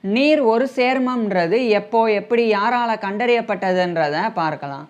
நீர் ஒரு சேர்மம்ன்றது எப்போ எப்படி யாரால கண்டறியப்பட்டதுன்றத பார்க்கலாம்.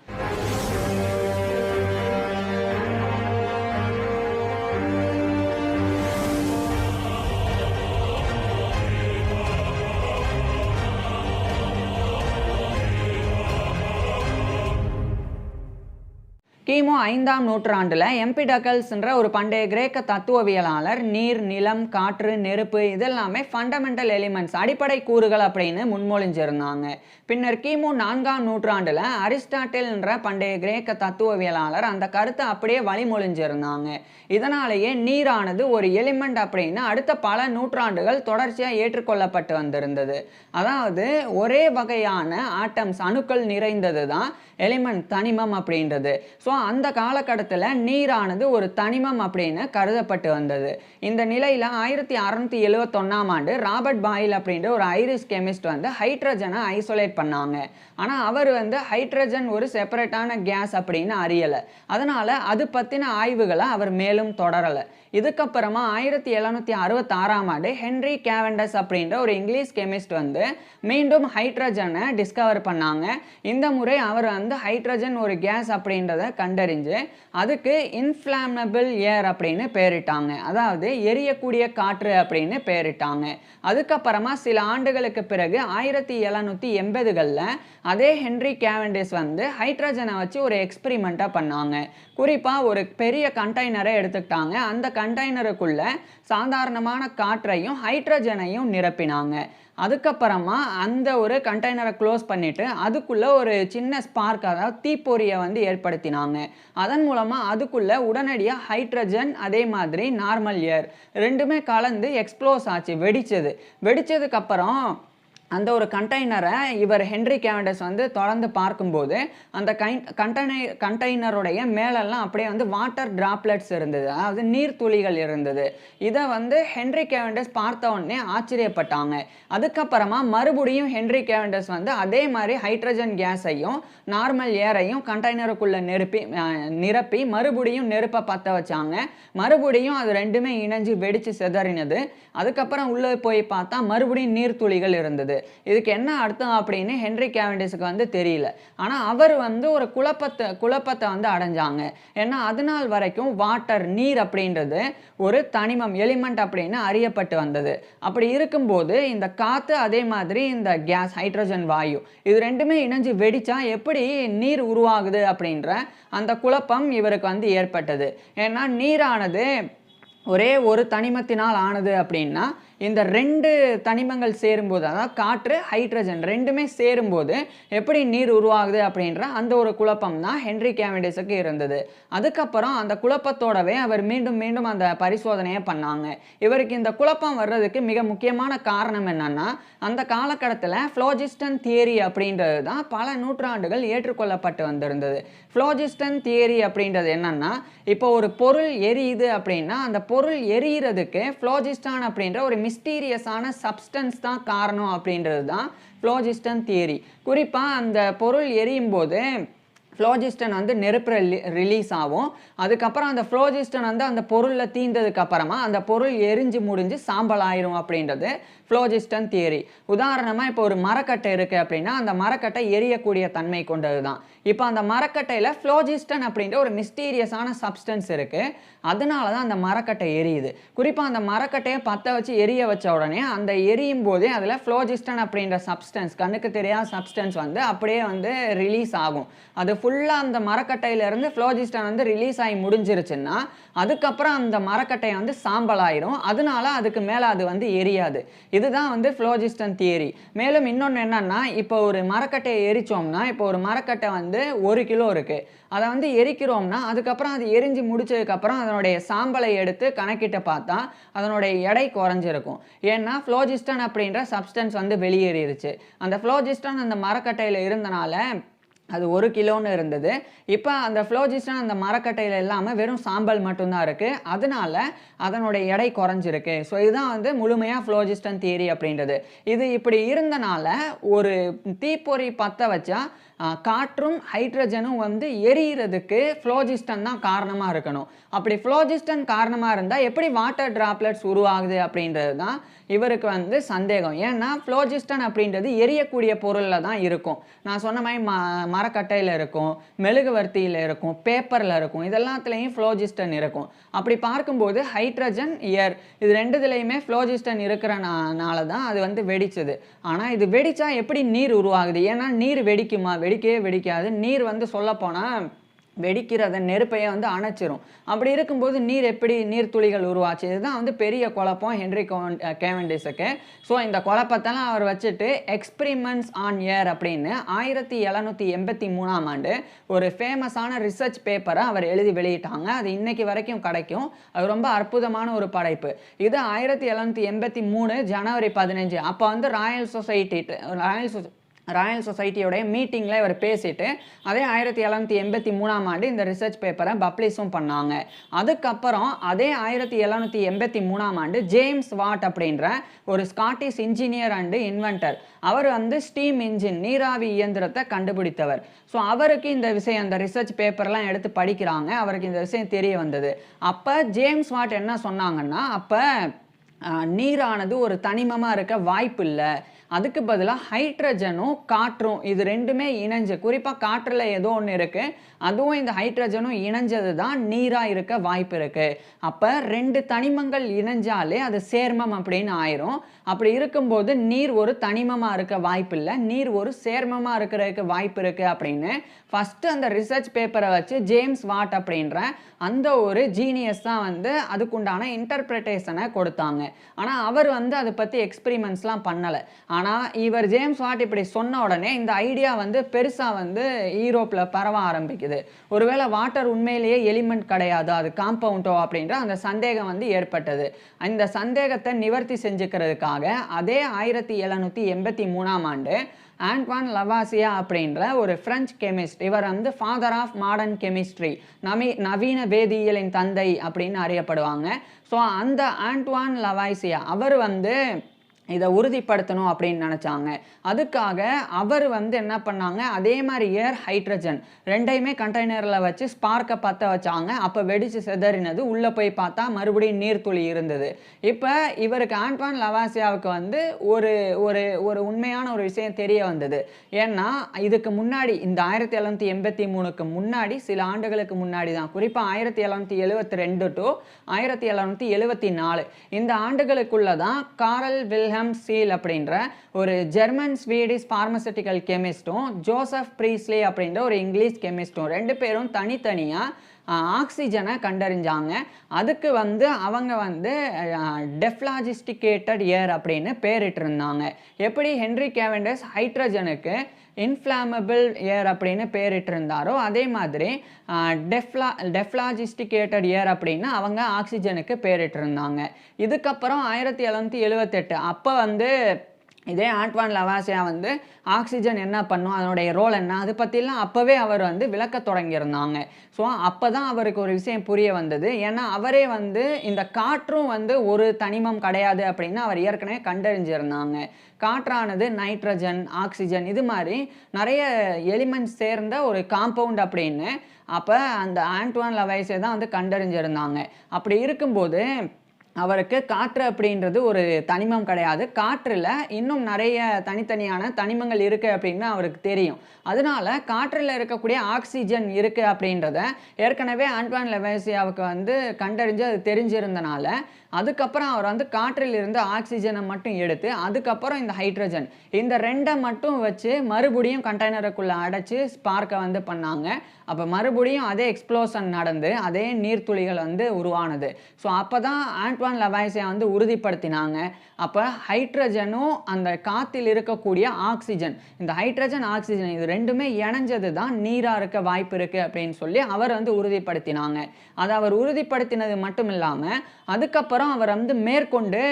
கிமு ஐந்தாம் நூற்றாண்டில் எம்பிடக்கல்ஸ்ன்ற ஒரு பண்டைய கிரேக்க தத்துவவியலாளர் நீர் நிலம் காற்று நெருப்பு இதெல்லாமே ஃபண்டமெண்டல் எலிமெண்ட்ஸ் அடிப்படை கூறுகள் அப்படின்னு முன்மொழிஞ்சிருந்தாங்க. பின்னர் கிமு நான்காம் நூற்றாண்டில் அரிஸ்டாட்டில்ன்ற பண்டைய கிரேக்க தத்துவவியலாளர் அந்த கருத்தை அப்படியே வழிமொழிஞ்சிருந்தாங்க. இதனாலேயே நீரானது ஒரு எலிமெண்ட் அப்படின்னு அடுத்த பல நூற்றாண்டுகள் தொடர்ச்சியாக ஏற்றுக்கொள்ளப்பட்டு வந்திருந்தது. அதாவது ஒரே வகையான ஆட்டம்ஸ் அணுக்கள் நிறைந்தது தான் எலிமெண்ட் தனிமம் அப்படின்றது. ஸோ அந்த காலகட்டத்தில் நீரானது ஒரு தனிமம் அப்படின்னு கருதப்பட்டு வந்தது. இந்த நிலையில் ஆயிரத்தி அறநூற்றி எழுவத்தொன்னாம் ஆண்டு ராபர்ட் பாயில் அப்படின்ற ஒரு ஐரிஷ் கெமிஸ்ட் வந்து ஹைட்ரஜனை ஐசோலேட் பண்ணாங்க. ஆனால் அவர் வந்து ஹைட்ரஜன் ஒரு செப்பரேட்டான கேஸ் அப்படின்னு அறியலை. அதனால் அது பற்றின ஆய்வுகளை அவர் மேலும் தொடரலை. இதுக்கப்புறமா ஆயிரத்தி எழுநூற்றி அறுபத்தாறாம் ஆண்டு ஹென்ரி கேவண்டஸ் அப்படின்ற ஒரு இங்கிலீஷ் கெமிஸ்ட் வந்து மீண்டும் ஹைட்ரஜனை டிஸ்கவர் பண்ணாங்க. இந்த முறை அவர் வந்து ஹைட்ரஜன் ஒரு கேஸ் அப்படின்றத கண்டறிஞ்சு அதுக்கு இன்ஃப்ளாமபிள் ஏர் அப்படின்னு பேரிட்டாங்க. அதாவது எரியக்கூடிய காற்று அப்படின்னு பேரிட்டாங்க. அதுக்கப்புறமா சில ஆண்டுகளுக்கு பிறகு ஆயிரத்தி எழுநூற்றி எண்பதுகளில் அதே ஹென்ரி கேவண்டிஸ் வந்து ஹைட்ரஜனை வச்சு ஒரு எக்ஸ்பிரிமெண்ட்டாக பண்ணாங்க. குறிப்பாக ஒரு பெரிய கண்டெய்னரை எடுத்துக்கிட்டாங்க. அந்த கண்டெய்னருக்குள்ளே சாதாரணமான காற்றையும் ஹைட்ரஜனையும் நிரப்பினாங்க. அதுக்கப்புறமா அந்த ஒரு கண்டெய்னரை க்ளோஸ் பண்ணிவிட்டு அதுக்குள்ளே ஒரு சின்ன ஸ்பார்க் அதாவது தீப்பொறியை வந்து ஏற்படுத்தினாங்க. அதன் மூலமாக அதுக்குள்ளே உடனடியாக ஹைட்ரஜன் அதே மாதிரி நார்மல் ஏர் ரெண்டுமே கலந்து எக்ஸ்ப்ளோஸ் ஆச்சு வெடித்தது வெடித்ததுக்கப்புறம் அந்த ஒரு கண்டெய்னரை இவர் ஹென்ரி கேவண்டஸ் வந்து தொடர்ந்து பார்க்கும்போது அந்த கை கண்டெய்னருடைய மேலெல்லாம் அப்படியே வந்து வாட்டர் டிராப்லெட்ஸ் இருந்தது. அதாவது நீர்த்துளிகள் இருந்தது. இதை வந்து ஹென்ரி கேவண்டஸ் பார்த்த உடனே ஆச்சரியப்பட்டாங்க. அதுக்கப்புறமா மறுபடியும் ஹென்ரி கேவண்டஸ் வந்து அதே மாதிரி ஹைட்ரஜன் கேஸையும் நார்மல் ஏரையும் கண்டெய்னருக்குள்ளே நெருப்பி நிரப்பி மறுபடியும் நெருப்பை பற்ற வச்சாங்க. மறுபடியும் அது ரெண்டுமே இணைஞ்சு வெடித்து சிதறினது. அதுக்கப்புறம் உள்ளே போய் பார்த்தா மறுபடியும் நீர்த்துளிகள் இருந்தது. இதுக்கு என்ன அர்த்தம் அப்படின்னு ஹென்ரி கேவண்டிஸுக்கு வந்து தெரியல. ஆனால் அவர் வந்து ஒரு குழப்பத்தை குழப்பத்தை வந்து அடைஞ்சாங்க. ஏன்னா அது நாள் வரைக்கும் வாட்டர் நீர் அப்படின்றது ஒரு தனிமம் எலிமெண்ட் அப்படின்னு அறியப்பட்டு வந்தது. அப்படி இருக்கும்போது இந்த காற்று அதே மாதிரி இந்த கேஸ் ஹைட்ரஜன் வாயு இது ரெண்டுமே இணைஞ்சு வெடித்தா எப்படி நீர் உருவாகுது அப்படின்ற அந்த குழப்பம் இவருக்கு வந்து ஏற்பட்டது. ஏன்னா நீரானது ஒரே ஒரு தனிமத்தினால் ஆனது அப்படின்னா இந்த ரெண்டு தனிமங்கள் சேரும்போது அதாவது காற்று ஹைட்ரஜன் ரெண்டுமே சேரும்போது எப்படி நீர் உருவாகுது அப்படின்ற அந்த ஒரு குழப்பம் தான் ஹென்ரி கேவண்டிஸுக்கு இருந்தது. அதுக்கப்புறம் அந்த குழப்பத்தோடவே அவர் மீண்டும் மீண்டும் அந்த பரிசோதனையை பண்ணாங்க. இவருக்கு இந்த குழப்பம் வர்றதுக்கு மிக முக்கியமான காரணம் என்னன்னா அந்த காலகட்டத்தில் ஃப்ளோஜிஸ்டன் தியரி அப்படின்றது தான் பல நூற்றாண்டுகள் ஏற்றுக்கொள்ளப்பட்டு வந்திருந்தது. ஃப்ளோஜிஸ்டன் தியரி அப்படின்றது என்னன்னா இப்போ ஒரு பொருள் எரியுது அப்படின்னா அந்த பொருள் எரியிறதுக்கு ஃப்ளோஜிஸ்டான் அப்படின்ற ஒரு மிஸ்டீரியஸான சப்ஸ்டன்ஸ் தான் காரணம் அப்படின்றது தான் ஃப்ளோஜிஸ்டன் தியரி குறிப்பாக அந்த பொருள் எரியும் போது ஃப்ளோஜிஸ்டன் வந்து நெருப்பு ரிலீஸ் ஆகும். அதுக்கப்புறம் அந்த ஃப்ளோஜிஸ்டன் வந்து அந்த பொருளில் தீந்ததுக்கு அப்புறமா அந்த பொருள் எரிஞ்சு முடிஞ்சு சாம்பல் ஆயிரும் அப்படின்றது ஃப்ளோஜிஸ்டன் தியரி உதாரணமாக இப்போ ஒரு மரக்கட்டை இருக்குது அப்படின்னா அந்த மரக்கட்டை எரியக்கூடிய தன்மை கொண்டது தான் இப்போ அந்த மரக்கட்டையில் ஃப்ளோஜிஸ்டன் அப்படின்ற ஒரு மிஸ்டீரியஸான சப்ஸ்டன்ஸ் இருக்குது அதனால தான் அந்த மரக்கட்டை எரியுது. குறிப்பாக அந்த மரக்கட்டையை பற்ற வச்சு எரிய வச்ச உடனே அந்த எரியும் போதே அதில் ஃப்ளோஜிஸ்டன் அப்படின்ற சப்ஸ்டன்ஸ் கண்ணுக்கு தெரியாத சப்ஸ்டன்ஸ் வந்து அப்படியே வந்து ரிலீஸ் ஆகும். அது ஃபுல்லாக அந்த மரக்கட்டையிலேருந்து ஃப்ளோஜிஸ்டன் வந்து ரிலீஸ் ஆகி முடிஞ்சிருச்சுன்னா அதுக்கப்புறம் அந்த மரக்கட்டை வந்து சாம்பல் ஆயிரும் அதனால அதுக்கு மேலே அது வந்து எரியாது. இதுதான் வந்து ஃப்ளோஜிஸ்டன் தியரி மேலும் இன்னொன்று என்னன்னா இப்போ ஒரு மரக்கட்டையை எரிச்சோம்னா இப்போ ஒரு மரக்கட்டை வந்து ஒரு கிலோ இருக்குது அதை வந்து எரிக்கிறோம்னா அதுக்கப்புறம் அது எரிஞ்சு முடிச்சதுக்கப்புறம் அதனுடைய சாம்பலை எடுத்து கணக்கிட்டு பார்த்தா அதனுடைய எடை குறைஞ்சிருக்கும். ஏன்னா ஃப்ளோஜிஸ்டன் அப்படின்ற சப்ஸ்டன்ஸ் வந்து வெளியேறிடுச்சு அந்த ஃப்ளோஜிஸ்டன் அந்த மரக்கட்டையில் இருந்தனால அது ஒரு கிலோன்னு இருந்தது. இப்போ அந்த ஃப்ளோஜிஸ்டன் அந்த மரக்கட்டையில் இல்லாமல் வெறும் சாம்பல் மட்டும்தான் இருக்குது அதனால அதனுடைய எடை குறைஞ்சிருக்கு. ஸோ இதுதான் வந்து முழுமையாக ஃப்ளோஜிஸ்டன் தியரி அப்படின்றது. இது இப்படி இருந்தனால ஒரு தீப்பொறி பற்ற வச்சா காற்றும் ஹைட்ரஜனும் வந்து எரியறதுக்கு ஃப்ளோஜிஸ்டன் தான் காரணமாக இருக்கணும். அப்படி ஃப்ளோஜிஸ்டன் காரணமாக இருந்தால் எப்படி வாட்டர் டிராப்லெட்ஸ் உருவாகுது அப்படின்றது தான் இவருக்கு வந்து சந்தேகம். ஏன்னா ஃப்ளோஜிஸ்டன் அப்படின்றது எரியக்கூடிய பொருளில் தான் இருக்கும். நான் சொன்ன மாதிரி ம மரக்கட்டையில் இருக்கும் மெழுகுவர்த்தியில் இருக்கும் பேப்பரில் இருக்கும் இதெல்லாத்துலேயும் ஃப்ளோஜிஸ்டன் இருக்கும். அப்படி பார்க்கும்போது ஹைட்ரஜன் ஏர் இது ரெண்டுதுலேயுமே ஃப்ளோஜிஸ்டன் இருக்கிறனால தான் அது வந்து வெடிச்சது. ஆனால் இது வெடித்தா எப்படி நீர் உருவாகுது? ஏன்னா நீர் வெடிக்குமா? வெடிக்கவே வெடிக்காது. நீர் வந்து சொல்லப்போனால் வெடிக்கிறத நெருப்பையே வந்து அணைச்சிரும். அப்படி இருக்கும்போது நீர் எப்படி நீர் துளிகள் உருவாச்சு? இதுதான் வந்து பெரிய குழப்பம் ஹென்ரி கேவண்டிஸுக்கு. ஸோ இந்த குழப்பத்தெல்லாம் அவர் வச்சுட்டு எக்ஸ்பிரிமெண்ட்ஸ் ஆன் ஏர் அப்படின்னு ஆயிரத்தி எழுநூற்றி எண்பத்தி மூணாம் ஆண்டு ஒரு ஃபேமஸான ரிசர்ச் பேப்பரை அவர் எழுதி வெளியிட்டாங்க. அது இன்னைக்கு வரைக்கும் கிடைக்கும். அது ரொம்ப அற்புதமான ஒரு படைப்பு. இது ஆயிரத்தி எழுநூற்றி எண்பத்தி மூணு ஜனவரி பதினஞ்சு. அப்போ வந்து royal society royal society royal சொசைட்டியோடைய மீட்டிங்கில் இவர் பேசிட்டு அதே ஆயிரத்தி எழுநூத்தி எண்பத்தி மூணாம் ஆண்டு இந்த ரிசர்ச் பேப்பரை பப்ளிஷும் பண்ணாங்க. அதுக்கப்புறம் அதே ஆயிரத்தி எழுநூத்தி எண்பத்தி மூணாம் ஆண்டு ஜேம்ஸ் வாட் அப்படின்ற ஒரு ஸ்காட்டிஷ் இன்ஜினியர் அண்டு இன்வென்டர் அவர் வந்து ஸ்டீம் இன்ஜின் நீராவி இயந்திரத்தை கண்டுபிடித்தவர். ஸோ அவருக்கு இந்த விஷயம் அந்த ரிசர்ச் பேப்பர்லாம் எடுத்து படிக்கிறாங்க. அவருக்கு இந்த விஷயம் தெரிய வந்தது. அப்போ ஜேம்ஸ் வாட் என்ன சொன்னாங்கன்னா அப்போ நீரானது ஒரு தனிமமாக இருக்க வாய்ப்பு இல்லை அதுக்கு பதிலாக ஹைட்ரஜனும் காற்றும் இது ரெண்டுமே இணைஞ்சு குறிப்பாக காற்றில் ஏதோ ஒன்று இருக்குது அதுவும் இந்த ஹைட்ரஜனும் இணைஞ்சது தான் நீராக இருக்க வாய்ப்பு இருக்குது அப்போ ரெண்டு தனிமங்கள் இணைஞ்சாலே அது சேர்மம் அப்படின்னு ஆயிரும். அப்படி இருக்கும்போது நீர் ஒரு தனிமமாக இருக்க வாய்ப்பு இல்லை. நீர் ஒரு சேர்மமாக இருக்கிறதுக்கு வாய்ப்பு இருக்குது அப்படின்னு ஃபஸ்ட்டு அந்த ரிசர்ச் பேப்பரை வச்சு ஜேம்ஸ் வாட் அப்படின்ற அந்த ஒரு ஜீனியஸ் தான் வந்து அதுக்குண்டான இன்டர்பிரிட்டேஷனை கொடுத்தாங்க. ஆனால் அவர் வந்து அதை பற்றி எக்ஸ்பிரிமெண்ட்ஸ்லாம் பண்ணலை. ஆனால் இவர் ஜேம்ஸ் வாட் இப்படி சொன்ன உடனே இந்த ஐடியா வந்து பெருசாக வந்து ஈரோப்பில் பரவ ஆரம்பிக்குது. ஒருவேளை வாட்டர் உண்மையிலேயே எலிமெண்ட் கிடையாது அது காம்பவுண்டோ அப்படின்ற அந்த சந்தேகம் வந்து ஏற்பட்டது. இந்த சந்தேகத்தை நிவர்த்தி செஞ்சுக்கிறதுக்காக அதே ஆயிரத்தி எழுநூற்றி எண்பத்தி மூணாம் ஆண்டு ஆண்ட்வான் லவாசியா அப்படின்ற ஒரு பிரெஞ்சு கெமிஸ்ட் இவர் வந்து ஃபாதர் ஆஃப் மாடர்ன் கெமிஸ்ட்ரி நமி நவீன வேதியியலின் தந்தை அப்படின்னு அறியப்படுவாங்க. ஸோ அந்த ஆண்ட்வான் லவாசியா அவர் வந்து இதை உறுதிப்படுத்தணும் அப்படின்னு நினச்சாங்க. அதுக்காக அவர் வந்து என்ன பண்ணாங்க? அதே மாதிரி ஏர் ஹைட்ரஜன் ரெண்டையுமே கண்டெய்னரில் வச்சு ஸ்பார்க்கை பற்ற வச்சாங்க. அப்போ வெடிச்சு சிதறினது. உள்ளே போய் பார்த்தா மறுபடியும் நீர்த்துளி இருந்தது. இப்போ இவருக்கு ஆண்ட்வான் லவாசியாவுக்கு வந்து ஒரு ஒரு ஒரு உண்மையான ஒரு விஷயம் தெரிய வந்தது. ஏன்னா இதுக்கு முன்னாடி இந்த ஆயிரத்தி எழுநூற்றி எண்பத்தி மூணுக்கு முன்னாடி சில ஆண்டுகளுக்கு முன்னாடி தான். குறிப்பாக ஆயிரத்தி எழுநூற்றி எழுபத்தி ரெண்டு டு ஆயிரத்தி எழுநூற்றி எழுபத்தி நாலு. இந்த ஆண்டுகளுக்குள்ள தான் காரல் வில்ஹம் சீல் அப்படின்ற ஒரு ஜெர்மன் ஸ்வீடிஷ் ஃபார்மசூட்டிக்கல் கெமிஸ்ட்டும் ஜோசப் ப்ரீஸ்லி அப்படின்ற ஒரு இங்கிலீஷ் கெமிஸ்ட்டும் ரெண்டு பேரும் தனித்தனியாக ஆக்சிஜனை கண்டறிஞ்சாங்க. அதுக்கு வந்து அவங்க வந்து டெஃப்லாஜிஸ்டிகேட்டட் ஏர் அப்படின்னு பேரிட்டிருந்தாங்க. எப்படி ஹென்ரி கேவெண்டஸ் ஹைட்ரஜனுக்கு இன்ஃப்ளாமபிள் ஏர் அப்படின்னு பேரிட்டிருந்தாரோ அதே மாதிரி டெஃப்லா டெஃப்லாஜிஸ்டிகேட்டட் ஏர் அப்படின்னு அவங்க ஆக்சிஜனுக்கு பேரிட்டிருந்தாங்க. இதுக்கப்புறம் ஆயிரத்தி எழுநூற்றி எழுபத்தெட்டு அப்போ வந்து இதே ஆண்ட்வான் லவாசியா வந்து ஆக்சிஜன் என்ன பண்ணும் அதனுடைய ரோல் என்ன அது பற்றிலாம் அப்போவே அவர் வந்து விளக்க தொடங்கியிருந்தாங்க. ஸோ அப்போ தான் அவருக்கு ஒரு விஷயம் புரிய வந்தது. ஏன்னா அவரே வந்து இந்த காற்றும் வந்து ஒரு தனிமம் கிடையாது அப்படின்னு அவர் ஏற்கனவே கண்டறிஞ்சிருந்தாங்க. காற்றானது நைட்ரஜன் ஆக்சிஜன் இது மாதிரி நிறைய எலிமெண்ட்ஸ் சேர்ந்த ஒரு காம்பவுண்ட் அப்படின்னு அப்போ அந்த ஆண்ட்வான் லவாய்ஸே தான் வந்து கண்டறிஞ்சிருந்தாங்க. அப்படி இருக்கும்போது அவருக்கு காற்று அப்படின்றது ஒரு தனிமம் கிடையாது. காற்றில் இன்னும் நிறைய தனித்தனியான தனிமங்கள் இருக்குது அப்படின்னு அவருக்கு தெரியும். அதனால காற்றில் இருக்கக்கூடிய ஆக்சிஜன் இருக்குது அப்படின்றத ஏற்கனவே ஆண்ட்வான் லெவேசியாவுக்கு வந்து கண்டறிஞ்சு அது தெரிஞ்சிருந்தனால அதுக்கப்புறம் அவர் வந்து காற்றில் இருந்து ஆக்சிஜனை மட்டும் எடுத்து அதுக்கப்புறம் இந்த ஹைட்ரஜன். இந்த ரெண்டை மட்டும் வச்சு மறுபடியும் கண்டெய்னருக்குள்ளே அடைச்சி ஸ்பார்க்கை வந்து பண்ணாங்க. அப்போ மறுபடியும் அதே எக்ஸ்ப்ளோஷன் நடந்து அதே நீர்த்துளிகள் வந்து உருவானது. ஸோ அப்போ தான் ஆண்ட்வான் லவாய்ஸை வந்து உறுதிப்படுத்தினாங்க. அப்போ ஹைட்ரஜனும் அந்த காத்தில் இருக்கக்கூடிய ஆக்சிஜன். இந்த ஹைட்ரஜன் ஆக்சிஜன் இது ரெண்டுமே இணைஞ்சது தான் நீராக இருக்க வாய்ப்பு இருக்குது அப்படின்னு சொல்லி அவர் வந்து உறுதிப்படுத்தினாங்க. அதை அவர் உறுதிப்படுத்தினது மட்டும் இல்லாமல் அதுக்கப்புறம் அவர் வந்து மேற்கொண்டு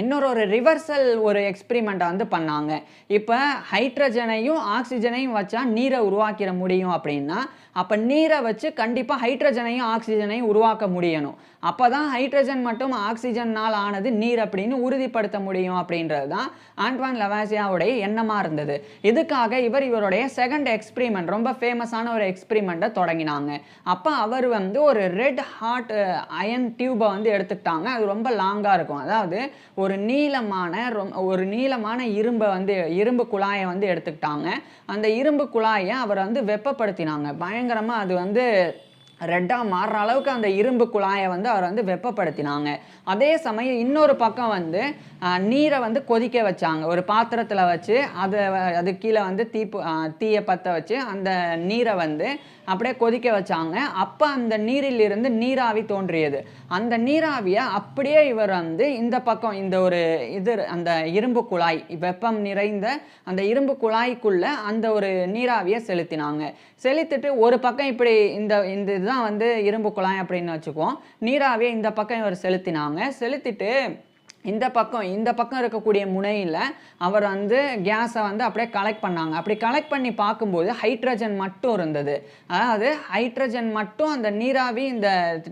இன்னொரு ஒரு ரிவர்சல் ஒரு எக்ஸ்பிரிமெண்ட்டை வந்து பண்ணாங்க. இப்போ ஹைட்ரஜனையும் ஆக்சிஜனையும் வச்சா நீரை உருவாக்கிட முடியும் அப்படின்னா அப்போ நீரை வச்சு கண்டிப்பாக ஹைட்ரஜனையும் ஆக்சிஜனையும் உருவாக்க முடியணும். அப்போ தான் ஹைட்ரஜன் மட்டும் ஆக்சிஜனால் ஆனது நீர் அப்படின்னு உறுதிப்படுத்த முடியும் அப்படின்றது தான் ஆண்ட்வான் லவாசியாவுடைய எண்ணமாக இருந்தது. இதுக்காக இவர் இவருடைய செகண்ட் எக்ஸ்பிரிமெண்ட் ரொம்ப ஃபேமஸான ஒரு எக்ஸ்பிரிமெண்ட்டை தொடங்கினாங்க. அப்போ அவர் வந்து ஒரு ரெட் ஹாட் அயன் டியூபை வந்து எடுத்துக்கிட்டாங்க. அது ரொம்ப லாங்காக இருக்கும். அதாவது ஒரு ஒரு நீளமான ரொம் ஒரு நீளமான இரும்பை வந்து இரும்பு குழாயை வந்து எடுத்துக்கிட்டாங்க. அந்த இரும்பு குழாயை அவர் வந்து வெப்பப்படுத்தினாங்க. பயங்கரமாக அது வந்து ரெட்டாக மாறுற அளவுக்கு அந்த இரும்பு குழாயை வந்து அவர் வந்து வெப்பப்படுத்தினாங்க. அதே சமயம் இன்னொரு பக்கம் வந்து நீரை வந்து கொதிக்க வச்சாங்க. ஒரு பாத்திரத்தில் வச்சு அதை அது கீழே வந்து தீப்பு தீயை பற்ற வச்சு அந்த நீரை வந்து அப்படியே கொதிக்க வச்சாங்க. அப்போ அந்த நீரிலிருந்து நீராவி தோன்றியது. அந்த நீராவியை அப்படியே இவர் வந்து இந்த பக்கம் இந்த ஒரு இது அந்த இரும்பு குழாய் வெப்பம் நிறைந்த அந்த இரும்பு குழாய்க்குள்ளே அந்த ஒரு நீராவியை செலுத்தினாங்க. செலுத்திட்டு ஒரு பக்கம் இப்படி இந்த இந்த இதுதான் வந்து இரும்பு குழாய் அப்படின்னு வச்சுக்குவோம். நீராவியை இந்த பக்கம் இவர் செலுத்தினாங்க. செலுத்திட்டு இந்த பக்கம் இந்த பக்கம் இருக்கக்கூடிய முனையில் அவர் வந்து கேஸை வந்து அப்படியே கலெக்ட் பண்ணாங்க. அப்படி கலெக்ட் பண்ணி பார்க்கும்போது ஹைட்ரஜன் மட்டும் இருந்தது. அதாவது ஹைட்ரஜன் மட்டும் அந்த நீராவி இந்த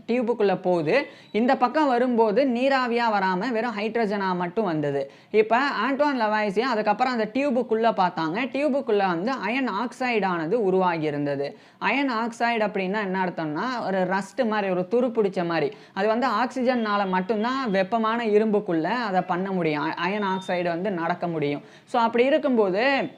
டியூபுக்குள்ளே போகுது. இந்த பக்கம் வரும்போது நீராவியாக வராமல் வெறும் ஹைட்ரஜனாக மட்டும் வந்தது. இப்போ ஆண்டோன் லவாய்ஸியா அதுக்கப்புறம் அந்த டியூபுக்குள்ளே பார்த்தாங்க. டியூபுக்குள்ளே வந்து அயன் ஆக்சைடானது உருவாகி இருந்தது. அயன் ஆக்சைடு அப்படின்னா என்ன அர்த்தம்னா ஒரு ரஸ்ட் மாதிரி ஒரு துரு பிடிச்ச மாதிரி. அது வந்து ஆக்சிஜன்னால் மட்டும்தான் வெப்பமான இரும்புக்குள்ள அதை பண்ண முடியும். அயன் ஆக்சைடு வந்து நடக்க முடியும். ஸோ அப்படி இருக்கும்போது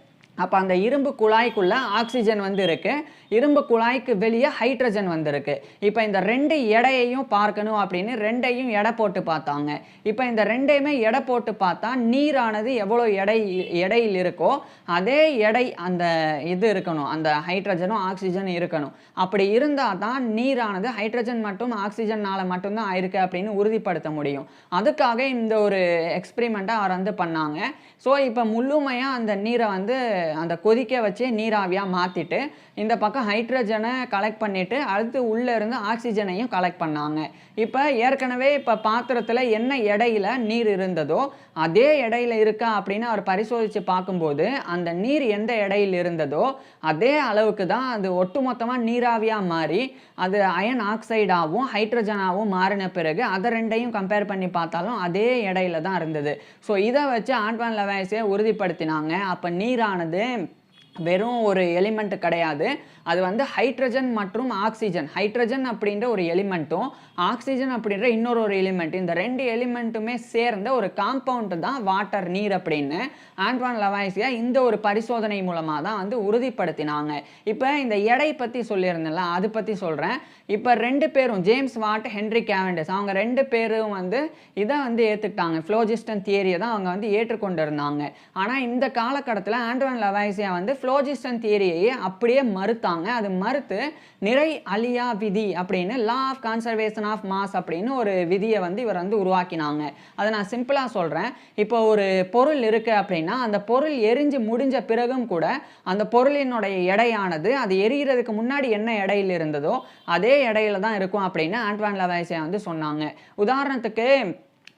அப்போ அந்த இரும்பு குழாய்க்குள்ளே ஆக்சிஜன் வந்து இருக்குது இரும்பு குழாய்க்கு வெளியே ஹைட்ரஜன் வந்திருக்கு. இப்போ இந்த ரெண்டு எடையையும் பார்க்கணும் அப்படின்னு ரெண்டையும் எடை போட்டு பார்த்தாங்க. இப்போ இந்த ரெண்டையுமே எடை போட்டு பார்த்தா நீரானது எவ்வளோ எடை எடையில் இருக்கோ அதே எடை அந்த இது இருக்கணும். அந்த ஹைட்ரஜனும் ஆக்சிஜனும் இருக்கணும். அப்படி இருந்தால் தான் நீரானது ஹைட்ரஜன் மட்டும் ஆக்சிஜனால் மட்டும்தான் ஆயிருக்கு அப்படின்னு உறுதிப்படுத்த முடியும். அதுக்காக இந்த ஒரு எக்ஸ்பிரிமெண்ட்டை அவர் வந்து பண்ணாங்க. ஸோ இப்போ முழுமையாக அந்த நீரை வந்து அந்த கொதிக்க வச்சு நீராவியாக மாற்றிட்டு இந்த பக்கம் ஹைட்ரஜனை கலெக்ட் பண்ணிவிட்டு அடுத்து உள்ளே இருந்து ஆக்சிஜனையும் கலெக்ட் பண்ணாங்க. இப்போ ஏற்கனவே இப்போ பாத்திரத்தில் என்ன எடையில் நீர் இருந்ததோ அதே எடையில் இருக்கா அப்படின்னு அவர் பரிசோதித்து பார்க்கும்போது அந்த நீர் எந்த எடையில் இருந்ததோ அதே அளவுக்கு தான் அது ஒட்டுமொத்தமாக நீராவியாக மாறி அது அயன் ஆக்சைடாகவும் ஹைட்ரஜனாகவும் மாறின பிறகு அதை ரெண்டையும் கம்பேர் பண்ணி பார்த்தாலும் அதே எடையில தான் இருந்தது. ஸோ இதை வச்சு ஆண்ட்வான் லவாய்ஸே உறுதிப்படுத்தினாங்க. அப்போ நீரானது poder வெறும் ஒரு எலிமெண்ட் கிடையாது. அது வந்து ஹைட்ரஜன் மற்றும் ஆக்சிஜன் ஹைட்ரஜன் அப்படின்ற ஒரு எலிமெண்ட்டும் ஆக்சிஜன் அப்படின்ற இன்னொரு ஒரு எலிமெண்ட் இந்த ரெண்டு எலிமெண்ட்டுமே சேர்ந்த ஒரு காம்பவுண்ட் தான் வாட்டர் நீர் அப்படின்னு ஆண்ட்வான் லவாய்ஸியா இந்த ஒரு பரிசோதனை மூலமாக தான் வந்து உறுதிப்படுத்தினாங்க. இப்போ இந்த எடை பற்றி சொல்லியிருந்தேன்ல அது பற்றி சொல்கிறேன் இப்போ ரெண்டு பேரும் ஜேம்ஸ் வாட் ஹென்ரி கேவண்டஸ் அவங்க ரெண்டு பேரும் வந்து இதை வந்து ஏற்றுக்கிட்டாங்க ஃப்ளோஜிஸ்டன் தியரியை தான் அவங்க வந்து ஏற்றுக்கொண்டு இருந்தாங்க ஆனால் இந்த காலகட்டத்தில் ஆண்ட்வான் லவாய்ஸியா வந்து ஃப்ளோஜிஸ்டன் தியரியையே அப்படியே மறுத்தாங்க. அது மறுத்து நிறை அழியா விதி அப்படின்னு law of conservation of mass அப்படின்னு ஒரு விதியை வந்து இவர் வந்து உருவாக்கினாங்க. அதை நான் சிம்பிளாக சொல்கிறேன் இப்போ ஒரு பொருள் இருக்குது அப்படின்னா அந்த பொருள் எரிஞ்சு முடிஞ்ச பிறகும் கூட அந்த பொருளினுடைய எடையானது அது எரிகிறதுக்கு முன்னாடி என்ன எடையில் இருந்ததோ அதே எடையில தான் இருக்கும் அப்படின்னு ஆண்ட்வான் லவாய்சியா வந்து சொன்னாங்க. உதாரணத்துக்கு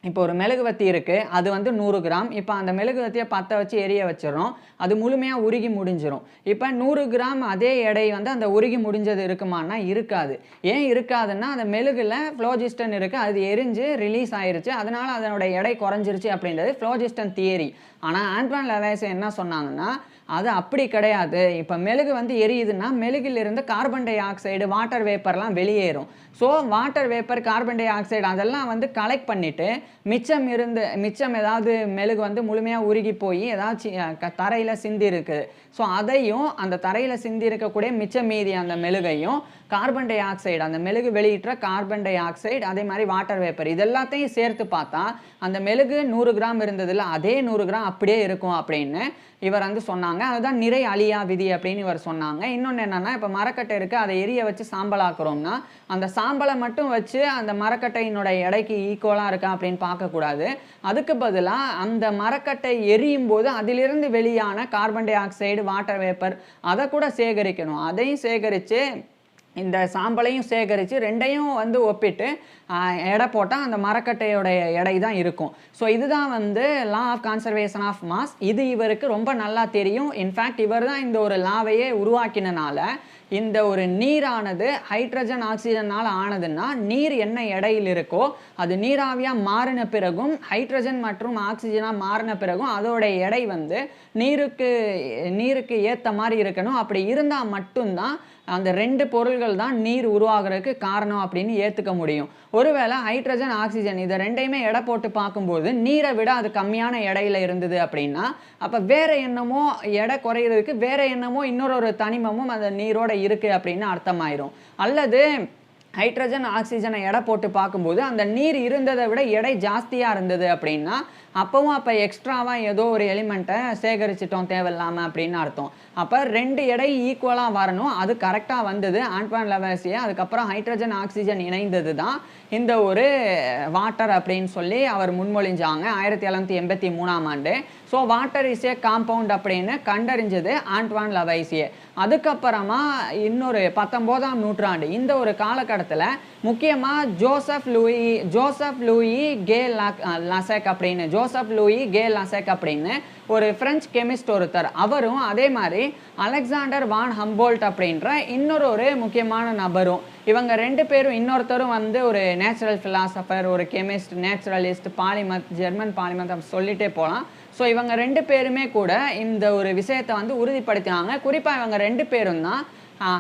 இப்போ ஒரு மெழுகுவத்தி இருக்குது அது வந்து நூறு கிராம். இப்போ அந்த மெழுகுவத்தியை பற்ற வச்சு எரிய வச்சிடறோம். அது முழுமையாக உருகி முடிஞ்சிடும் இப்போ நூறு கிராம் அதே எடை வந்து அந்த உருகி முடிஞ்சது இருக்குமான்னா இருக்காது. ஏன் இருக்காதுன்னா அந்த மெழுகில் ஃப்ளோஜிஸ்டன் இருக்குது அது எரிஞ்சு ரிலீஸ் ஆயிருச்சு. அதனால் அதனோட எடை குறைஞ்சிருச்சு அப்படின்றது ஃப்ளோஜிஸ்டன் தியரி ஆனால் ஆண்ட்ரான் லவேஸ் என்ன சொன்னாங்கன்னா அது அப்படி கிடையாது. இப்போ மெழுகு வந்து எரியுதுன்னா மெழுகிலிருந்து கார்பன் டை ஆக்சைடு வாட்டர் வேப்பர்லாம் வெளியேறும். So water vapour carbon dioxide அதெல்லாம் வந்து கலெக்ட் பண்ணிவிட்டு மிச்சம் இருந்து மிச்சம் ஏதாவது மெழுகு வந்து முழுமையாக உருகி போய் ஏதாச்சும் தரையில் சிந்தி இருக்குது ஸோ அதையும் அந்த தரையில் சிந்தி இருக்கக்கூடிய மிச்சம் மீதி அந்த மெழுகையும் கார்பன் டை ஆக்சைடு அந்த மெழுகு வெளியிட்ட கார்பன் டை ஆக்சைடு அதே மாதிரி வாட்டர் வேப்பர். இது எல்லாத்தையும் சேர்த்து பார்த்தா அந்த மெழுகு நூறு கிராம் இருந்ததில் அதே நூறு கிராம் அப்படியே இருக்கும் அப்படின்னு இவர் வந்து சொன்னாங்க. அதுதான் நிறை அழியா விதி அப்படின்னு இவர் சொன்னாங்க. இன்னொன்று என்னென்னா இப்போ மரக்கட்டை இருக்குது அதை எரிய வச்சு சாம்பலாக்குறோம்னா அந்த சாம்பலை மட்டும் வச்சு அந்த மரக்கட்டையினோட எடைக்கு ஈக்குவலாக இருக்கா அப்படின்னு பார்க்கக்கூடாது அதுக்கு பதிலாக அந்த மரக்கட்டை எரியும் போது அதிலிருந்து வெளியான carbon dioxide water vapour அதை கூட சேகரிக்கணும். அதையும் சேகரித்து இந்த சாம்பலையும் சேகரித்து ரெண்டையும் வந்து ஒப்பிட்டு எடை போட்டால் அந்த மரக்கட்டையோடைய எடை தான் இருக்கும். ஸோ இதுதான் வந்து law of conservation of mass இது இவருக்கு ரொம்ப நல்லா தெரியும். இன்ஃபேக்ட் இவர் தான் இந்த ஒரு லாவையே உருவாக்கினனால இந்த ஒரு நீரானது ஹைட்ரஜன் ஆக்சிஜனால் ஆனதுன்னா நீர் என்ன எடையில் இருக்கோ அது நீராவியாக மாறின பிறகும் ஹைட்ரஜன் மற்றும் ஆக்சிஜனாக மாறின பிறகும் அதோடைய எடை வந்து நீருக்கு நீருக்கு ஏற்ற மாதிரி இருக்கணும். அப்படி இருந்தால் மட்டும்தான் அந்த ரெண்டு பொருள்கள் தான் நீர் உருவாகிறதுக்கு காரணம் அப்படின்னு ஏற்றுக்க முடியும். ஒருவேளை ஹைட்ரஜன் ஆக்சிஜன் இதை ரெண்டையுமே எடை போட்டு பார்க்கும்போது நீரை விட அது கம்மியான எடையில இருந்தது அப்படின்னா அப்போ வேற என்னமோ எடை குறையிறதுக்கு வேற என்னமோ இன்னொரு ஒரு தனிமமும் அந்த நீரோட இருக்குது அப்படின்னு அர்த்தமாயிரும். அல்லது ஹைட்ரஜன் ஆக்சிஜனை எடை போட்டு பார்க்கும்போது அந்த நீர் இருந்ததை விட எடை ஜாஸ்தியாக இருந்தது அப்படின்னா அப்போவும் அப்போ எக்ஸ்ட்ராவாக ஏதோ ஒரு எலிமெண்ட்டை சேகரிச்சிட்டோம் தேவையில்லாமல் அப்படின்னு அர்த்தம். அப்போ ரெண்டு எடை ஈக்குவலாக வரணும். அது கரெக்டாக வந்தது. ஆண்ட்வான் லெவல்ஸியே அதுக்கப்புறம் ஹைட்ரஜன் ஆக்சிஜன் இணைந்தது தான் இந்த ஒரு வாட்டர் அப்படின்னு சொல்லி அவர் முன்மொழிஞ்சாங்க. ஆயிரத்தி எழுநூத்தி எண்பத்தி மூணாம் ஆண்டு. So water is a compound அப்படின்னு கண்டறிஞ்சது ஆண்ட்வான் லவைசியே. அதுக்கப்புறமா இன்னொரு பத்தொம்போதாம் நூற்றாண்டு இந்த ஒரு காலகட்டத்தில் முக்கியமாக Joseph Louis Joseph Louis Gay Lussac அப்படின்னு ஜோசப் லூயி கே லசெக் அப்படின்னு ஒரு ஃப்ரெஞ்ச் கெமிஸ்ட் ஒருத்தர். அவரும் அதே மாதிரி அலெக்சாண்டர் வான் ஹம்போல்ட் அப்படின்ற இன்னொரு ஒரு முக்கியமான நபரும். இவங்க ரெண்டு பேரும் இன்னொருத்தரும் வந்து ஒரு நேச்சுரல் ஃபிலாசபர் ஒரு chemist naturalist polymath German polymath அப்படி சொல்லிட்டே போகலாம் ஸோ இவங்க ரெண்டு பேருமே கூட இந்த ஒரு விஷயத்தை வந்து உறுதிப்படுத்தினாங்க. குறிப்பாக இவங்க ரெண்டு பேரும் தான்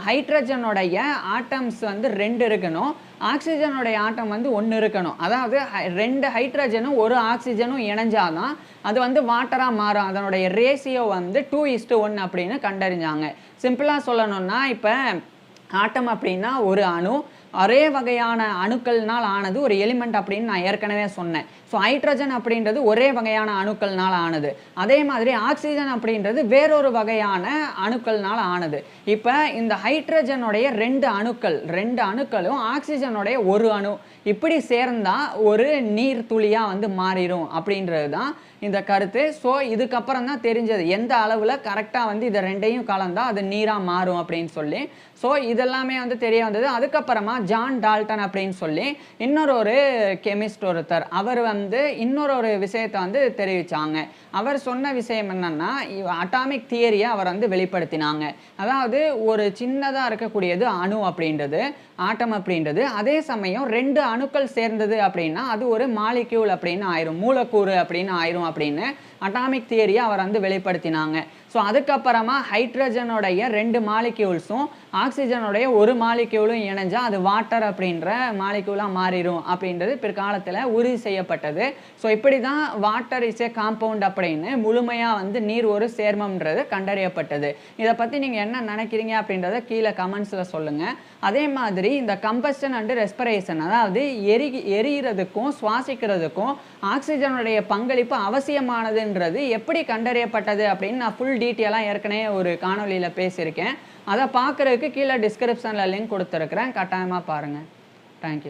ஹைட்ரஜனுடைய ஆட்டம்ஸ் வந்து ரெண்டு இருக்கணும். ஆக்சிஜனுடைய ஆட்டம் வந்து ஒன்று இருக்கணும். அதாவது ஹை- ரெண்டு ஹைட்ரஜனும் ஒரு ஆக்சிஜனும் இணைஞ்சாதான் அது வந்து வாட்டராக மாறும். அதனுடைய ரேசியோ வந்து டூ இஸ்டு ஒன் அப்படின்னு கண்டறிஞ்சாங்க. சிம்பிளாக சொல்லணும்னா இப்போ ஆட்டம் அப்படின்னா ஒரு அணு. ஒரே வகையான அணுக்கள்னால் ஆனது ஒரு எலிமெண்ட் அப்படின்னு நான் ஏற்கனவே சொன்னேன். ஸோ ஹைட்ரஜன் அப்படின்றது ஒரே வகையான அணுக்கள்னால் ஆனது. அதே மாதிரி ஆக்சிஜன் அப்படின்றது வேறொரு வகையான அணுக்கள்னால் ஆனது. இப்போ இந்த ஹைட்ரஜனுடைய ரெண்டு அணுக்கள் ரெண்டு அணுக்களும் ஆக்சிஜனுடைய ஒரு அணு. இப்படி சேர்ந்தால் ஒரு நீர் துளியாக வந்து மாறிடும் அப்படின்றது தான் இந்த கருத்து. ஸோ இதுக்கப்புறம் தான் தெரிஞ்சது எந்த அளவில் கரெக்டாக வந்து இதை ரெண்டையும் கலந்தால் அது நீராக மாறும் அப்படின்னு சொல்லி. ஸோ இதெல்லாமே வந்து தெரிய வந்தது. அதுக்கப்புறமா ஜான் டால்டன் அப்படின்னு சொல்லி இன்னொரு ஒரு கெமிஸ்ட் ஒருத்தர் அவர் வந்து வந்து இன்னொரு ஒரு விஷயத்தை வந்து தெரிவித்தாங்க அவர் சொன்ன விஷயம் என்னன்னா அட்டாமிக் தியரியை அவர் வந்து வெளிப்படுத்தினாங்க. அதாவது ஒரு சின்னதாக இருக்கக்கூடியது அணு அப்படின்றது ஆட்டம் அப்படின்றது. அதே சமயம் ரெண்டு அணுக்கள் சேர்ந்தது அப்படின்னா அது ஒரு மாலிக்யூல் அப்படின்னு ஆயிரும் மூலக்கூறு அப்படின்னு ஆயிரும் அப்படின்னு அட்டாமிக் தியரியை அவர் வந்து வெளிப்படுத்தினாங்க. ஸோ அதுக்கப்புறமா ஹைட்ரஜனுடைய ரெண்டு மாலிக்யூல்ஸும் ஆக்சிஜனுடைய ஒரு மாலிக்யூலும் இணைஞ்சால் அது வாட்டர் அப்படின்ற மாலிக்யூலாக மாறிடும் அப்படின்றது பிற்காலத்தில் உறுதி செய்யப்பட்டது. ஸோ இப்படி தான் வாட்டர் இஸ் ஏ காம்பவுண்ட் அப்படின்னு முழுமையாக வந்து நீர் ஒரு சேர்மம்ன்றது கண்டறியப்பட்டது. இதை பற்றி நீங்கள் என்ன நினைக்கிறீங்க அப்படின்றத கீழே கமெண்ட்ஸில் சொல்லுங்கள் அதே மாதிரி இந்த கம்பஸ்டன் அண்டு ரெஸ்பிரேஷன் அதாவது எரி எரிகிறதுக்கும் சுவாசிக்கிறதுக்கும் ஆக்சிஜனுடைய பங்களிப்பு அவசியமானதுன்றது எப்படி கண்டறியப்பட்டது அப்படின்னு நான் ஃபுல் டீட்டெயிலாக ஏற்கனவே ஒரு காணொளியில் பேசியிருக்கேன். அதை பார்க்குறதுக்கு கீழே டிஸ்கிரிப்ஷனில் லிங்க் கொடுத்துருக்குறேன். கட்டாயமாக பாருங்கள் தேங்க்யூ